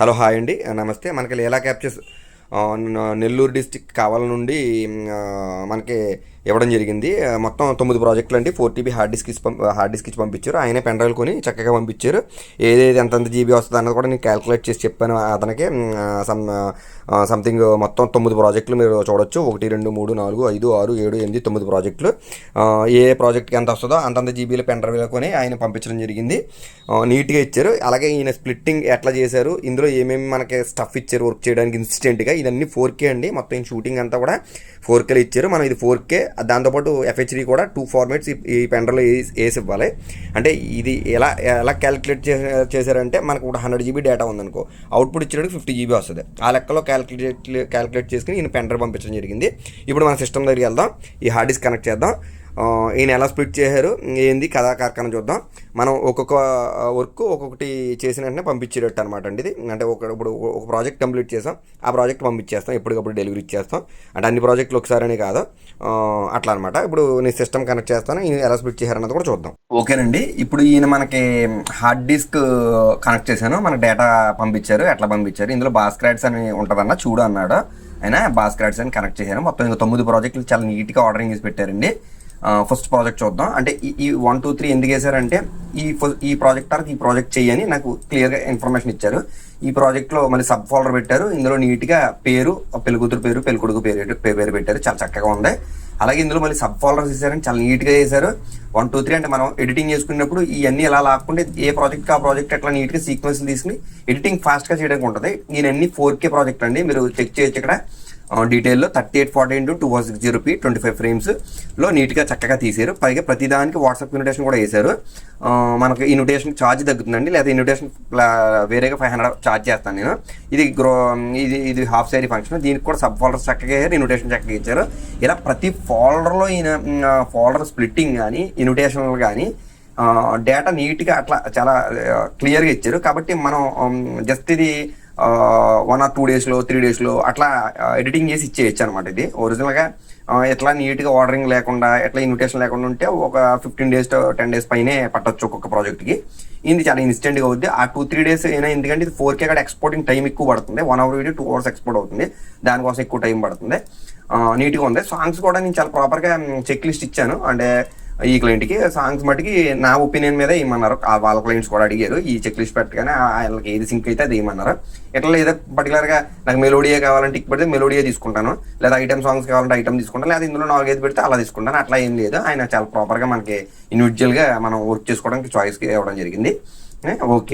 Hello hi అండి. నమస్తే. మనకి లీలా క్యాప్చర్స్ నెల్లూరు డిస్టిక్ కావాల నుండి మనకి ఇవ్వడం జరిగింది. మొత్తం తొమ్మిది ప్రాజెక్టులు అండి. ఫోర్ టీబీ హార్డ్ డిస్క్ ఇచ్చి హార్డ్ డిస్క్ ఇచ్చి పంపించారు. ఆయనే పెన్ డ్రైవ్ కొని చక్కగా పంపించారు. ఏదేది ఎంతెంత జీబీ వస్తుంది అన్నది కూడా నేను క్యాలిక్యులేట్ చేసి చెప్పాను అతనికి. సమ్ సంథింగ్ మొత్తం తొమ్మిది ప్రాజెక్టులు మీరు చూడొచ్చు. ఒకటి రెండు మూడు నాలుగు ఐదు ఆరు ఏడు ఎనిమిది తొమ్మిది ప్రాజెక్టులు. ఏ ప్రాజెక్ట్కి ఎంత వస్తుందో అంతంత జీబీలు పెన్ డ్రైవ్లో కొని ఆయన పంపించడం జరిగింది. నీట్గా ఇచ్చారు. అలాగే ఈయన స్ప్లిట్టింగ్ ఎట్లా చేశారు? ఇందులో ఏమేమి మనకి స్టఫ్ ఇచ్చారు వర్క్ చేయడానికి ఇన్స్టెంట్గా? ఇదన్నీ ఫోర్ కే అండి. మొత్తం ఈ షూటింగ్ అంతా కూడా ఫోర్ కేలో ఇచ్చారు. మనం ఇది ఫోర్ కే దాంతోపాటు ఎఫ్హెచ్డి కూడా టూ ఫార్మేట్స్ ఈ పెండర్లో వేసి ఇవ్వాలి. అంటే ఇది ఎలా ఎలా క్యాలిక్యులేట్ చేశారంటే మనకు ఒక హండ్రెడ్ జీబీ డేటా ఉందనుకో అవుట్పుట్ ఇచ్చేటప్పుడు ఫిఫ్టీ జీబీ వస్తుంది. ఆ లెక్కలో క్యాలిక్యులేట్ క్యాలిక్యులేట్ చేసుకుని ఈయన పెండర్ పంపించడం జరిగింది. ఇప్పుడు మన సిస్టమ్ దగ్గరికి వెళ్దాం. ఈ హార్డ్ డిస్క్ కనెక్ట్ చేద్దాం. ఈయన ఎలా స్ప్లిట్ చేశారు? ఏంది? కథా కార్ఖాన చూద్దాం. మనం ఒక్కొక్క వర్క్ ఒక్కొక్కటి చేసిన వెంటనే పంపించేటట్టు అనమాట అండి ఇది. అంటే ఒక ఇప్పుడు ఒక ప్రాజెక్ట్ కంప్లీట్ చేసాం ఆ ప్రాజెక్ట్ పంపించేస్తాం ఎప్పటికప్పుడు డెలివరీ ఇచ్చేస్తాం. అంటే అన్ని ప్రాజెక్టులు ఒకసారి కాదు. అట్లా అనమాట ఇప్పుడు నేను సిస్టమ్ కనెక్ట్ చేస్తాను ఈయన ఎలా స్ప్లిట్ చేశారన్నది కూడా చూద్దాం. ఓకేనండి. ఇప్పుడు ఈయన మనకి హార్డ్ డిస్క్ కనెక్ట్ చేశాను మనకి డేటా పంపించారు ఎట్లా పంపించారు ఇందులో బాస్క్రాట్స్ అని ఉంటుందన్న చూడు అన్నాడు. ఆయన బాస్క్రాట్స్ అని కనెక్ట్ చేశాను. మొత్తం ఇంకా తొమ్మిది ప్రాజెక్టులు చాలా నీట్గా ఆర్డరింగ్ చేసి పెట్టారండి. ఫస్ట్ ప్రాజెక్ట్ చూద్దాం. అంటే ఈ- ఈ వన్ టూ త్రీ ఎందుకు వేశారంటే ఈ ఈ ప్రాజెక్ట్ ఈ ప్రాజెక్ట్ చేయని నాకు క్లియర్గా ఇన్ఫర్మేషన్ ఇచ్చారు. ఈ ప్రాజెక్ట్లో మళ్ళీ సబ్ ఫోల్డర్ పెట్టారు. ఇందులో నీట్గా పేరు పెళ్ళికూతురు పేరు పెళ్ళికొడుకు పేరు పేరు పేరు పెట్టారు. చాలా చక్కగా ఉంది. అలాగే ఇందులో మళ్ళీ సబ్ ఫోల్డర్స్ వేసారని చాలా నీట్గా చేశారు వన్ టూ త్రీ అంటే మనం ఎడిటింగ్ చేసుకున్నప్పుడు ఇవన్నీ ఎలా లాక్కుంటే ఏ ప్రాజెక్ట్ ఆ ప్రాజెక్ట్ అట్లా నీట్గా సీక్వెన్స్ తీసుకుని ఎడిటింగ్ ఫాస్ట్గా చేయడానికి ఉంటుంది. నేను అన్ని ఫోర్ కే ప్రాజెక్ట్ అండి. మీరు చెక్ చేయొచ్చు ఇక్కడ. డీటెయిల్లో thirty eight forty into two one six zero P twenty five ఫ్రేమ్స్లో నీట్గా చక్కగా తీసారు. పైగా ప్రతిదానికి వాట్సాప్ ఇన్విటేషన్ కూడా వేశారు మనకు ఇన్విటేషన్ ఛార్జ్ తగ్గుతుందండి. లేదా ఇన్విటేషన్ వేరేగా ఫైవ్ హండ్రెడ్ ఛార్జ్ చేస్తాను నేను. ఇది గ్రో ఇది ఇది హాఫ్ సారీ ఫంక్షన్. దీనికి కూడా సబ్ ఫోల్డర్స్ చక్కగా వేశారు ఇన్విటేషన్ చక్కగా ఇచ్చారు. ఇలా ప్రతి ఫోల్డర్లో ఈయన ఫోల్డర్ స్ప్లిట్టింగ్ కానీ ఇన్విటేషన్లు కానీ డేటా నీట్గా అట్లా చాలా క్లియర్గా ఇచ్చారు. కాబట్టి మనం జస్ట్ ఇది వన్ ఆర్ టూ డేస్లో త్రీ డేస్లో అట్లా ఎడిటింగ్ చేసి ఇచ్చేయచ్చు అనమాట ఇది. ఒరిజినల్గా ఎట్లా నీట్గా ఆర్డరింగ్ లేకుండా ఎట్లా ఇన్విటేషన్ లేకుండా ఉంటే ఒక ఫిఫ్టీన్ డేస్ టెన్ డేస్ పైనే పట్టచ్చు ఒక్కొక్క ప్రాజెక్ట్కి ఇది చాలా ఇన్స్టెంట్గా అవుద్ది. ఆ టూ త్రీ డేస్ అయినా ఎందుకంటే ఇది ఫోర్ కే అక్కడ ఎక్స్పోర్టింగ్ టైం ఎక్కువ పడుతుంది. One hour video two hours export అవుతుంది. దానికోసం ఎక్కువ టైం పడుతుంది. నీట్గా ఉంది. సాంగ్స్ కూడా నేను చాలా ప్రాపర్గా చెక్ లిస్ట్ ఇచ్చాను. అంటే ఈ క్లయింట్కి సాంగ్స్ మటుకి నా ఒపీనియన్ మీద ఇమ్మన్నారు ఆ వాళ్ళ క్లయింట్స్ కూడా అడిగారు. ఈ చెక్ లిస్ట్ పెట్టగానే వాళ్ళకి ఏది సింక్ అయితే అది ఇమ్మన్నారు ఎట్లా ఏదో పర్టికులర్గా నాకు మెలోడియా కావాలంటే టిక్ పెడితే మెలోడియా తీసుకుంటాను. లేదా ఐటమ్ సాంగ్స్ కావాలంటే ఐటమ్ తీసుకుంటాను. లేదా ఇందులో నాలుగైదు పెడితే అలా తీసుకుంటాను. అట్లా ఏం లేదు. ఆయన చాలా ప్రాపర్గా మనకి ఇండివిజువల్గా మనం వర్క్ చేసుకోవడానికి చాయిస్ ఇవ్వడం జరిగింది. ఓకే